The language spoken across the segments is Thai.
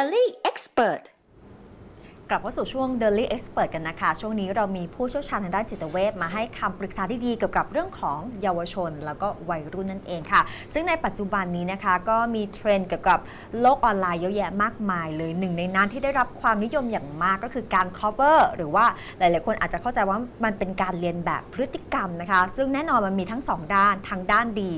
ช่วง Daily Expert กลับเข้าสู่ช่วง Daily Expert กันนะคะ ช่วงนี้เรามีผู้เชี่ยวชาญทางด้านจิตเวชมาให้คำปรึกษาที่ดีเกี่ยวกับเรื่องของเยาวชน แล้วก็วัยรุ่นนั่นเองค่ะ ซึ่งในปัจจุบันนี้นะคะก็มีเทรนด์เกี่ยวกับโลกออนไลน์เยอะแยะมากมายเลยหนึ่งในนั้นที่ได้รับความนิยมอย่างมากก็คือการ cover หรือว่าหลายๆ คนอาจจะเข้าใจว่ามันเป็นการเรียนแบบพฤติกรรมนะคะ ซึ่งแน่นอนมันมีทั้งสองด้านทั้งด้านดี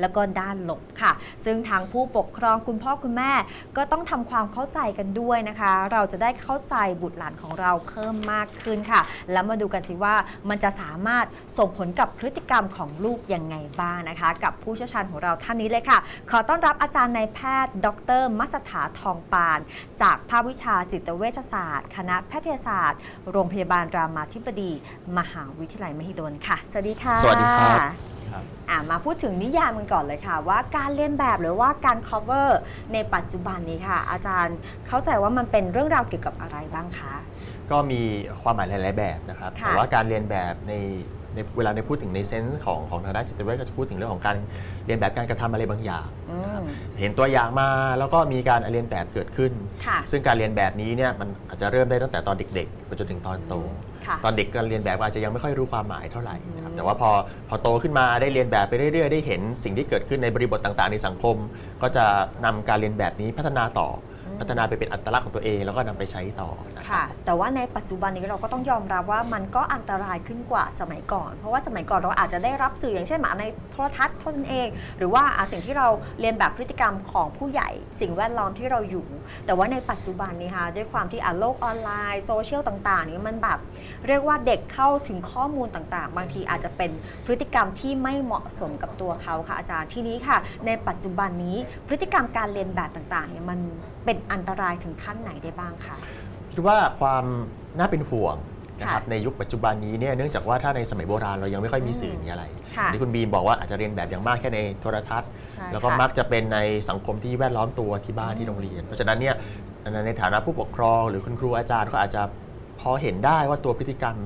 แล้วก็ด้านลบค่ะ ซึ่งทางผู้ปกครองคุณพ่อคุณแม่ ก็ต้องทำความเข้าใจกันด้วยนะคะ เราจะได้เข้าใจบุตรหลานของเราเพิ่มมากขึ้นค่ะ แล้วมาดูกันสิว่ามันจะสามารถส่งผลกับพฤติกรรมของลูกยังไงบ้างนะคะ กับผู้เชี่ยวชาญของเราท่านนี้เลยค่ะ ขอต้อนรับอาจารย์นายแพทย์ ดร มัสถาทองปาน จากภาควิชาจิตเวชศาสตร์ คณะแพทยศาสตร์ โรงพยาบาลรามาธิบดี มหาวิทยาลัยมหิดลค่ะ สวัสดีค่ะ สวัสดีครับ ครับ อะมาพูดถึงนิยามกันก่อนเลยค่ะ ว่าการเลียนแบบหรือว่าการ cover ในปัจจุบันนี้ค่ะ อาจารย์เข้าใจว่ามันเป็นเรื่องราวเกี่ยวกับอะไรบ้างคะ ก็มีความหมายหลาย ๆ แบบนะครับ ค่ะแต่ว่าการเรียนแบบในในเวลาในพูดถึงในเซนส์ของของทางด้านจิตเวชก็จะพูดถึงเรื่องของการเรียนแบบการกระทำอะไรบางอย่างอืนะครับมเห็นตัวอย่างมาแล้วก็มีการเรียนแบบเกิดขึ้น ค่ะ ซึ่งการเรียนแบบนี้เนี่ยมันอาจจะเริ่มได้ตั้งแต่ตอนเด็กๆไปจนถึงตอนโตค่ะ ตอนเด็กการเรียนแบบอาจจะยังไม่ค่อยรู้ความหมายเท่าไหร่นะครับอืมแต่ว่าพอพอโตขึ้นมาได้เรียนแบบไปเรื่อยๆ ได้เห็นสิ่งที่เกิดขึ้นในบริบทต่างๆ ในสังคม ก็จะนำการเรียนแบบนี้พัฒนาต่ออ พัฒนาไปเป็นอัตลักษณ์ของตัวเอง แล้วก็นำไปใช้ต่อนะครับ ค่ะ แต่ว่าในปัจจุบันนี้เราก็ต้องยอมรับว่ามันก็อันตรายขึ้นกว่าสมัยก่อน เพราะว่าสมัยก่อนเราอาจจะได้รับสื่ออย่างเช่นหมาในโทรทัศน์ตนเอง หรือว่าอะสิ่งที่เราเรียนแบบพฤติกรรมของผู้ใหญ่ สิ่งแวดล้อมที่เราอยู่ แต่ว่าในปัจจุบันนี้ค่ะด้วยความที่อะโลกออนไลน์โซเชียลต่างๆนี่มันแบบเรียกว่าเด็กเข้าถึงข้อมูลต่างๆ บางทีอาจจะเป็นพฤติกรรมที่ไม่เหมาะสมกับตัวเขาค่ะอาจารย์ทีนี้ค่ะ ในปัจจุบันนี้พฤติกรรมการเรียนแบบต่างๆเนี่ยมันเป็นอันตรายถึงขั้นไหนได้บ้างคะ คิดว่าความน่าเป็นห่วงนะครับค่ะในยุคปัจจุบันนี้เนี่ยเนื่องจากว่าถ้าในสมัยโบราณเรายังไม่ค่อยมีสื่อมีอะไรค่ะที่คุณบีมบอกว่าอาจจะเรียนแบบอย่างมากแค่ในโทรทัศน์ ใช่แล้วก็ค่ะ มักจะเป็นในสังคมที่แวดล้อมตัวที่บ้านที่โรงเรียน เพราะฉะนั้นเนี่ยในฐานะผู้ปกครองหรือคุณครูอาจารย์ก็อาจจะ พอเห็นได้ว่าตัวพฤติกรรม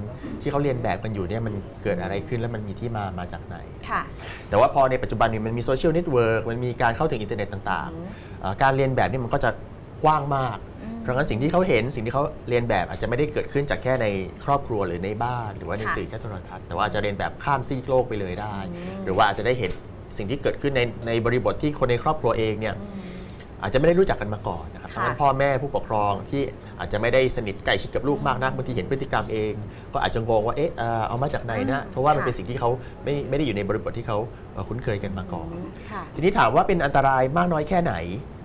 ที่เขาเรียนแบบกันอยู่เนี่ยมันเกิดอะไรขึ้นแล้วมันมีที่มามาจากไหน ค่ะ แต่ว่าพอในปัจจุบันนี้มันมีโซเชียลเน็ตเวิร์กมันมีการเข้าถึงอินเทอร์เน็ตต่างอืมๆเอ่อการเรียนแบบนี่มันก็จะกว้างมากอืมเพราะงั้นสิ่งที่เขาเห็นสิ่งที่เขาเรียนแบบอาจจะไม่ได้เกิดขึ้นจากแค่ในครอบครัวหรือในบ้าน หรือว่าในค่ะสื่อแค่โทรทัศน์แต่ว่าอาจจะเรียนแบบข้ามซีกโลกไปเลยได้ อืม หรือว่าอาจจะได้เห็นสิ่งที่เกิดขึ้นในในบริบทที่คนในครอบครัวเองเนี่ยอืมอาจจะไม่ได้รู้จักกันมาก่อนนะครับ เพค่ะราะฉะนั้นพ่อแม่ผู้ปกครองที่อาจจะไม่ได้สนิทใกล้ชิดกับลูกมากนักบางทีเห็นพฤติกรรมเอง ก็อาจจะงงว่าเอ๊ะเอ่อเอามาจากไหนนะเพราะว่ามันเป็นสิ่งที่เขาไม่ไม่ได้อยู่ในบริบทที่เขาเอ่อคุ้นเคยกันมาก่อนค่ะทีนี้ถามว่าเป็นอันตรายมากน้อยแค่ไหน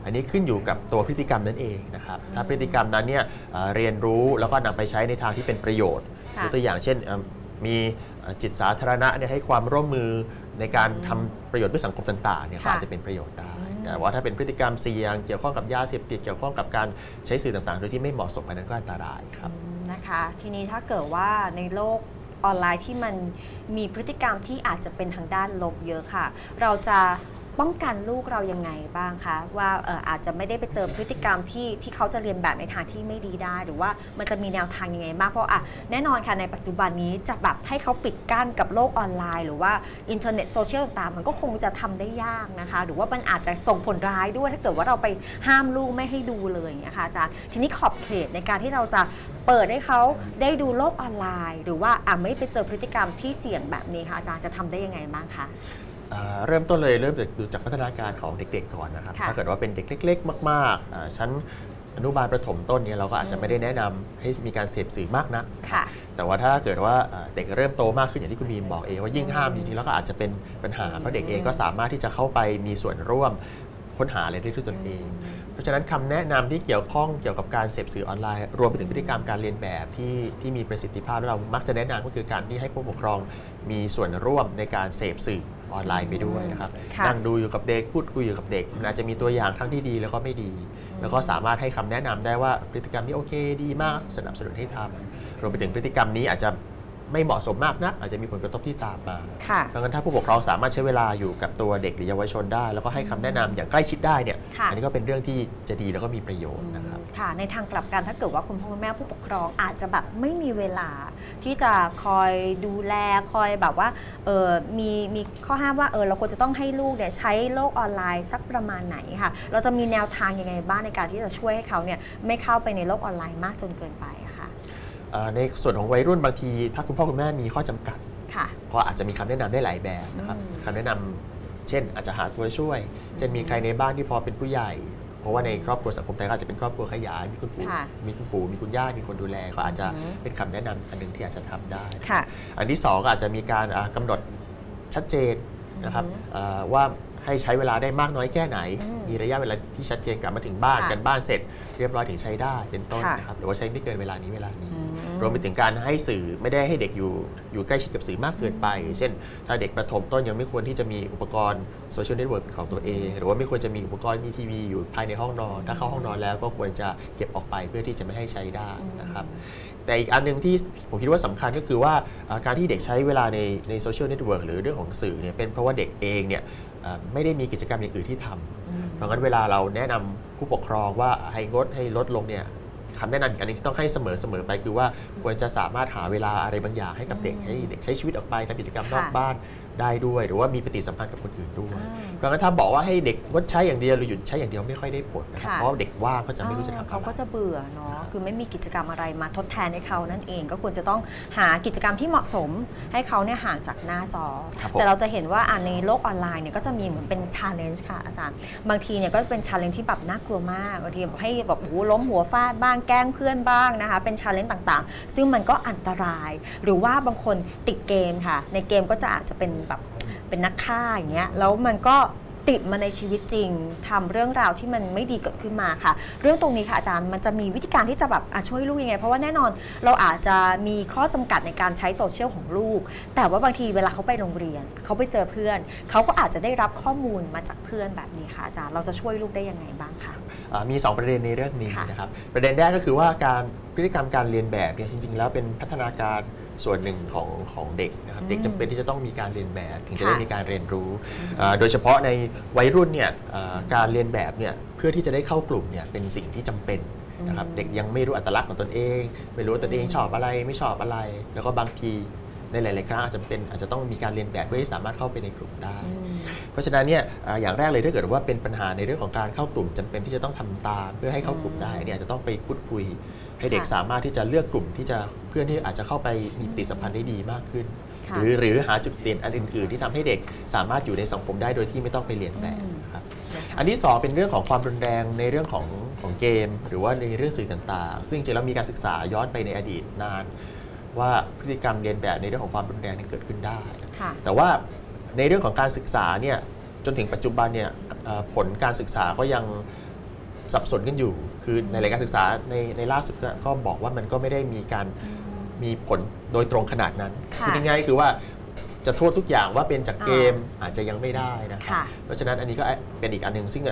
อันนี้ขึ้นอยู่กับตัวพฤติกรรมนั่นเองนะครับถ้าพฤติกรรมนั้นเนี่ยเอ่อเรียนรู้แล้วก็นำไปใช้ในทางที่เป็นประโยชน์ค่ะยกตัวอย่างเช่นเอิ่มมีเอ่อจิตสาธารณะเนี่ยให้ความร่วมมือ ในการทำประโยชน์เพื่อสังคมต่างๆเนี่ยก็ค่ะอาจจะเป็นประโยชน์ได้อืมแต่ว่าถ้าเป็นพฤติกรรมเสี่ยง เกี่ยวข้องกับยาเสพติดเกี่ยวข้องกับการใช้สื่อต่างๆ โดยที่ไม่เหมาะสมอันนั้นก็อันตรายครับอืมนะคะ ทีนี้ถ้าเกิดว่าในโลกออนไลน์ที่มันมีพฤติกรรมที่อาจจะเป็นทางด้านลบเยอะค่ะ เราจะ ป้องกันลูกเรายังไงบ้างคะ ว่าเอออาจจะไม่ได้ไปเจอพฤติกรรมที่ที่เขาจะเรียนแบบในทางที่ไม่ดีได้ หรือว่ามันจะมีแนวทางยังไงบ้างเพราะอะแน่นอนค่ะในปัจจุบันนี้จะแบบให้เขาปิดกั้นกับโลกออนไลน์ หรือว่าอินเทอร์เน็ตโซเชียลต่างๆมันก็คงจะทำได้ยากนะคะ หรือว่ามันอาจจะส่งผลร้ายด้วยถ้าเกิดว่าเราไปห้ามลูกไม่ให้ดูเลยอย่างเงี้ยค่ะอาจารย์ทีนี้ขอบเขตในการที่เราจะเปิดให้เขาได้ดูโลกออนไลน์ หรือว่าอะไม่ไปเจอพฤติกรรมที่เสี่ยงแบบนี้ค่ะอาจารย์จะทำได้ยังไงบ้างคะ เริ่มต้นเลยเริ่มจากดูจากพัฒนาการของเด็กๆก่อนนะครับ ค่ะถ้าเกิดว่าเป็นเด็กเล็ก ๆ มากๆอ่าชั้นอนุบาลประถมต้นเนี่ยเราก็อาจจะไม่ได้แนะนำให้มีการเสพสื่อมากนัก ค่ะ แต่ว่าถ้าเกิดว่าอ่าเด็กเริ่มโตมากขึ้นอย่างที่คุณบีมบอกเองว่ายิ่งห้ามจริงๆแล้วก็อาจจะเป็นปัญหาเพราะเด็กเองก็สามารถที่จะเข้าไปมีส่วนร่วมค้นหาอะไรได้ด้วยตนเอง เพราะฉะนั้นคำแนะนำที่เกี่ยวข้องเกี่ยวกับการเสพสื่อออนไลน์ รวมไปถึงพฤติกรรมการเรียนแบบที่ที่มีประสิทธิภาพแล้วเรามักจะแนะนำก็คือการที่ให้ผู้ปกครองมีส่วนร่วมในการเสพสื่อ ออนไลน์ไปด้วยนะครับค่ะ นั่งดูอยู่กับเด็กพูดคุยอยู่กับเด็กมันอาจจะมีตัวอย่างทั้งที่ดีแล้วก็ไม่ดี แล้วก็สามารถให้คำแนะนำได้ว่าพฤติกรรมนี้โอเคดีมากสนับสนุนให้ทำรวมไปถึงพฤติกรรมนี้อาจจะ ไม่เหมาะสมมากนักอาจจะมีผลกระทบที่ตามมาค่ะเพราะงั้นถ้าผู้ปกครองสามารถใช้เวลาอยู่กับตัวเด็กหรือเยาวชนได้ แล้วก็ให้คำแนะนำอย่างใกล้ชิดได้เนี่ยค่ะ อันี้ก็เป็นเรื่องที่จะดีแล้วก็มีประโยชน์นะครับ ค่ะ ในทางกลับกันถ้าเกิดว่าคุณพ่อคุณแม่ผู้ปกครองอาจจะแบบไม่มีเวลา ที่จะคอยดูแลคอยแบบว่าเออมีมีข้อห้ามว่าเออเราควรจะต้องให้ลูกเนี่ยใช้โลกออนไลน์สักประมาณไหนค่ะ เราจะมีแนวทางยังไงบ้างในการที่จะช่วยให้เขาเนี่ยไม่เข้าไปในโลกออนไลน์มากจนเกินไปอะค่ะเอ่อ ในส่วนของวัยรุ่นบางที ถ้าคุณพ่อคุณแม่มีข้อจำกัดค่ะก็อาจจะมีคำแนะนำได้หลายแบบนะครับอืมคำแนะนำเช่น อาจจะหาตัวช่วย เช่นมีใครในบ้านที่พอเป็นผู้ใหญ่ เพราะว่าในครอบครัวสังคมไทยก็อาจจะเป็นครอบครัวขยายมีคุณปู่ค่ะมีคุณปู่มีคุณย่ามีคนดูแลก็อาจจะอือฮึเป็นคำแนะนำอันหนึ่งที่อาจจะทำได้ค่ะอันที่สองก็อาจจะมีการอ่ากำหนดชัดเจนนะครับอือฮึอ่าว่าให้ใช้เวลาได้มากน้อยแค่ไหนอืมมีระยะเวลาที่ชัดเจนกลับมาถึงบ้านค่ะกันบ้านเสร็จ เรียบร้อยถึงใช้ได้เป็นต้นค่ะนะครับหรือว่าใช้ไม่เกินเวลานี้เวลานี้อืม รวมไปถึงการให้สื่อไม่ได้ให้เด็กอยู่อยู่ใกล้ชิดกับสื่อมากเกินไป เช่น ถ้าเด็กประถมต้นยังไม่ควรที่จะมีอุปกรณ์โซเชียลเน็ตเวิร์กของตัวเอง หรือว่าไม่ควรจะมีอุปกรณ์มีทีวีอยู่ภายในห้องนอน ถ้าเข้าห้องนอนแล้วก็ควรจะเก็บออกไปเพื่อที่จะไม่ให้ใช้ได้นะครับแต่อีกอันหนึ่งที่ผมคิดว่าสำคัญก็คือว่าอ่าการที่เด็กใช้เวลาในในโซเชียลเน็ตเวิร์กหรือเรื่องของสื่อเนี่ยเป็นเพราะว่าเด็กเองเนี่ยอ่าไม่ได้มีกิจกรรมอย่างอื่นที่ทำเพราะงั้นเวลาเราแนะนำผู้ปกครองว่าให้งดให้ลดลงเนี่ย คำแนะนำอีกอันหนึงที่ต้องให้เสมอเสมอไป คือว่าควรจะสามารถหาเวลาอะไรบางอย่างให้กับเด็กให้เด็กใช้ชีวิตออกไปทำกิจกรรมนอกค่ะบ้าน ได้ด้วย หรือว่ามีปฏิสัมพันธ์กับคนอื่นด้วยอ่าเพราะงั้นถ้าบอกว่าให้เด็กงดใช้อย่างเดียวหรือหยุดใช้อย่างเดียวไม่ค่อยได้ผลนะครับค่ะเพราะว่าเด็กว่างก็จะไม่รู้จะทำอะไรเขาก็จะเบื่อเนาะคือไม่มีกิจกรรมอะไรมาทดแทนให้เขานั่นเองก็ควรจะต้องหากิจกรรมที่เหมาะสมให้เขาเนี่ยห่างจากหน้าจอครับผมแต่เราจะเห็นว่าอะในโลกออนไลน์เนี่ยก็จะมีเหมือนเป็นชาเลนจ์ค่ะอาจารย์ บางทีเนี่ยก็เป็นชาเลนจ์ที่แบบน่ากลัวมากบางทีแบบให้แบบโอ้โหล้มหัวฟาดบ้างแกล้งเพื่อนบ้างนะคะ เป็นชาเลนจ์ต่างๆ ซึ่งมันก็อันตราย หรือว่าบางคนติดเกมค่ะ ในเกมก็จะอาจจะเป็นแบบ เป็นนักฆ่าอย่างเงี้ยแล้วมันก็ติดมาในชีวิตจริงทำเรื่องราวที่มันไม่ดีเกิดขึ้นมาค่ะ เรื่องตรงนี้ค่ะอาจารย์มันจะมีวิธีการที่จะแบบอะช่วยลูกยังไง เพราะว่าแน่นอนเราอาจจะมีข้อจำกัดในการใช้โซเชียลของลูก แต่ว่าบางทีเวลาเขาไปโรงเรียน เขาไปเจอเพื่อน เขาก็อาจจะได้รับข้อมูลมาจากเพื่อนแบบนี้ค่ะอาจารย์เราจะช่วยลูกได้ยังไงบ้างคะอ่ามี 2 ประเด็นในเรื่องนี้ค่ะนะครับประเด็นแรกก็คือว่าการพฤติกรรมการเรียนแบบเนี่ยจริง ๆ แล้วเป็นพัฒนาการ ส่วนหนึ่งของของเด็กนะครับเด็กจำเป็นที่จะต้องมีการเรียนแบบถึงจะได้ค่ะมีการเรียนรู้อ่าโดยเฉพาะในวัยรุ่นเนี่ยอ่าการเรียนแบบเนี่ยเพื่อที่จะได้เข้ากลุ่มเนี่ยเป็นสิ่งที่จำเป็นนะครับเด็กยังไม่รู้อัตลักษณ์ของตนเอง ไม่รู้ว่าตนเองชอบอะไรไม่ชอบอะไร แล้วก็บางที ในหลาย ๆ ครั้งอาจจะเป็นอาจจะต้องมีการเรียนแบบเพื่อให้สามารถเข้าไปในกลุ่มได้ เพราะฉะนั้นเนี่ยอ่าอย่างแรกเลยถ้าเกิดว่าเป็นปัญหาในเรื่องของการเข้ากลุ่มจำเป็นที่จะต้องทำตาม เพื่อให้เข้ากลุ่มได้เนี่ยอาจจะต้องไปพูดคุย ให้เด็กค่ะสามารถที่จะเลือกกลุ่มที่จะเพื่อนที่อาจจะเข้าไปมีปฏิสัมพันธ์ได้ดีมากขึ้นค่ะหรือหรือหาจุดเด่นอันอื่น ๆ ที่ทำให้เด็กสามารถอยู่ในสังคมได้โดยที่ไม่ต้องไปเรียนแบบนะครับอันที่สองเป็นเรื่องของความรุนแรงในเรื่องของของเกม หรือว่าในเรื่องสื่อต่าง ๆ ซึ่งจริงๆแล้วมีการศึกษาย้อนไปในอดีตนาน ว่าพฤติกรรมเรียนแบบในเรื่องของความรุนแรงเนี่ยเกิดขึ้นได้ ค่ะ แต่ว่าในเรื่องของการศึกษาเนี่ยจนถึงปัจจุบันเนี่ยเอ่อผลการศึกษาก็ยังสับสนกันอยู่ คือในรายการศึกษาในในล่าสุดก็ก็บอกว่ามันก็ไม่ได้มีการมีผลโดยตรงขนาดนั้นค่ะพูดง่ายๆคือว่าจะโทษทุกอย่างว่าเป็นจากเกมอาจจะยังไม่ได้นะครับค่ะเพราะฉะนั้นอันนี้ก็เป็นอีกอันหนึ่งซึ่งเ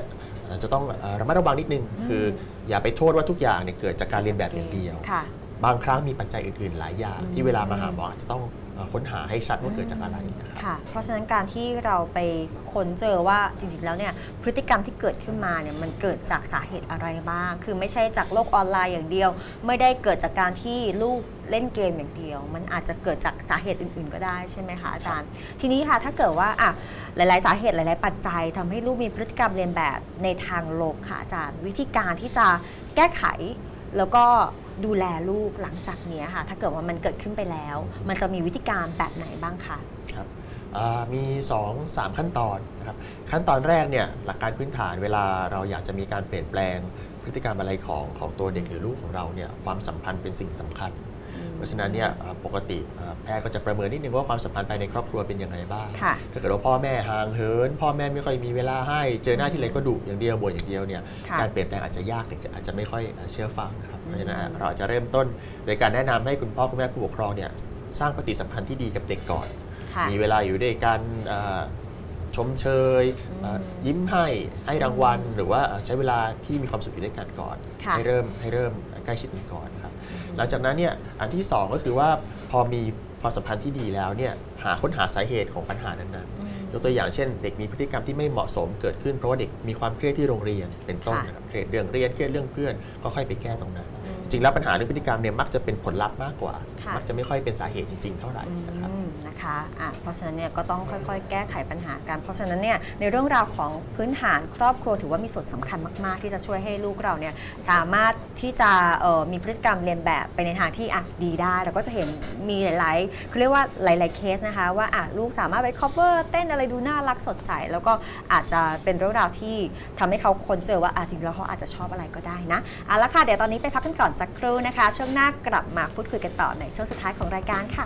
อ่อจะต้องเอ่อระมัดระวังนิดนึง คืออย่าไปโทษว่าทุกอย่างเนี่ยเกิดจากการเรียนแบบอย่างเดียว ค่ะ บางครั้งมีปัจจัยอื่น ๆ หลายอย่าง ที่เวลามาหาหมออาจจะต้องเอ่อค้นหาให้ชัดว่าเกิดจากอะไรนะครับค่ะ เพราะฉะนั้นการที่เราไปค้นเจอว่าจริง ๆ แล้วเนี่ยพฤติกรรมที่เกิดขึ้นมาเนี่ยมันเกิดจากสาเหตุอะไรบ้าง คือไม่ใช่จากโลกออนไลน์อย่างเดียว ไม่ได้เกิดจากการที่ลูกเล่นเกมอย่างเดียว มันอาจจะเกิดจากสาเหตุอื่น ๆ ก็ได้ใช่ไหมคะอาจารย์ ทีนี้ค่ะถ้าเกิดว่าอะหลาย ๆ สาเหตุหลาย ๆ ปัจจัยทำให้ลูกมีพฤติกรรมเรียนแบบในทางลบค่ะอาจารย์ วิธีการที่จะแก้ไขแล้วก็ ดูแลลูกหลังจากเนี้ยค่ะ ถ้าเกิดว่ามันเกิดขึ้นไปแล้ว มันจะมีวิธีการแบบไหนบ้างคะ ครับอ่ามี 2 3 ขั้นตอนนะครับขั้นตอนแรกเนี่ยหลักการพื้นฐานเวลาเราอยากจะมีการเปลี่ยนแปลงพฤติกรรมอะไรของของตัวเด็กหรือลูกของเราเนี่ยความสัมพันธ์เป็นสิ่งสำคัญ เพราะฉะนั้นเนี่ยอ่าปกติอ่าแพทย์ก็จะประเมินนิดนึงว่าความสัมพันธ์ภายในครอบครัวเป็นยังไงบ้าง ค่ะ ถ้าเกิดว่าพ่อแม่ห่างเหิน พ่อแม่ไม่ค่อยมีเวลาให้ เจอหน้าที่ไรก็ดุอย่างเดียวบ่นอย่างเดียวเนี่ยค่ะ การเปลี่ยนแปลงอาจจะยากเด็กจะอาจจะไม่ค่อยเชื่อฟังนะครับ เพราะฉะนั้นเราอาจจะเริ่มต้นโดยการแนะนำให้คุณพ่อคุณแม่ผู้ปกครองเนี่ยสร้างปฏิสัมพันธ์ที่ดีกับเด็กก่อนค่ะมีเวลาอยู่ด้วยกันเอ่อชมเชยเอ่อยิ้มให้ให้รางวัล หรือว่าใช้เวลาที่มีความสุขอยู่ด้วยกันก่อนค่ะให้เริ่มให้เริ่มใกล้ชิดกันก่อนครับหลังจากนั้นเนี่ยอันที่สองก็คือว่าพอมีคความสัมพันธ์ที่ดีแล้วเนี่ยหาค้นหาสาเหตุของปัญหานั้นๆยกตัวอย่างเช่น เด็กมีพฤติกรรมที่ไม่เหมาะสมเกิดขึ้นเพราะว่าเด็กมีความเครียดที่โรงเรียนเป็นต้นค่ะนะครับเครียดเรื่องเรียนเครียดเรื่องเพื่อนก็ค่อยไปแก้ตรงนั้น จริงๆแล้วปัญหาเรื่องพฤติกรรมเนี่ยมักจะเป็นผลลัพธ์มากกว่า ค่ะ มักจะไม่ค่อยเป็นสาเหตุจริง ๆ เท่าไหร่นะครับ อืม นะคะอะเพราะฉะนั้นเนี่ยก็ต้องค่อยๆ แก้ไขปัญหากันเพราะฉะนั้นเนี่ยในเรื่องราวของพื้นฐานครอบครัวถือว่ามีส่วนสำคัญมากๆ ที่จะช่วยให้ลูกเราเนี่ยสามารถที่จะมีพฤติกรรมเรียนแบบไปในทางที่อะดีได้เราก็จะเห็นมีหลายๆเขาเรียกว่าหลาย ๆเคสนะคะ ว่าอะลูกสามารถไป cover เต้นอะไรดูน่ารักสดใส แล้วก็อาจจะเป็นเรื่องราวที่ทำให้เขาค้นเจอว่าอะจริงแล้วเขาอาจจะชอบอะไรก็ได้นะเอาละค่ะเดี๋ยวตอนนี้ไปพักกันก่อนสักครู่นะคะ ช่วงหน้ากลับมาพูดคุยกันต่อในช่วงสุดท้ายของรายการค่ะ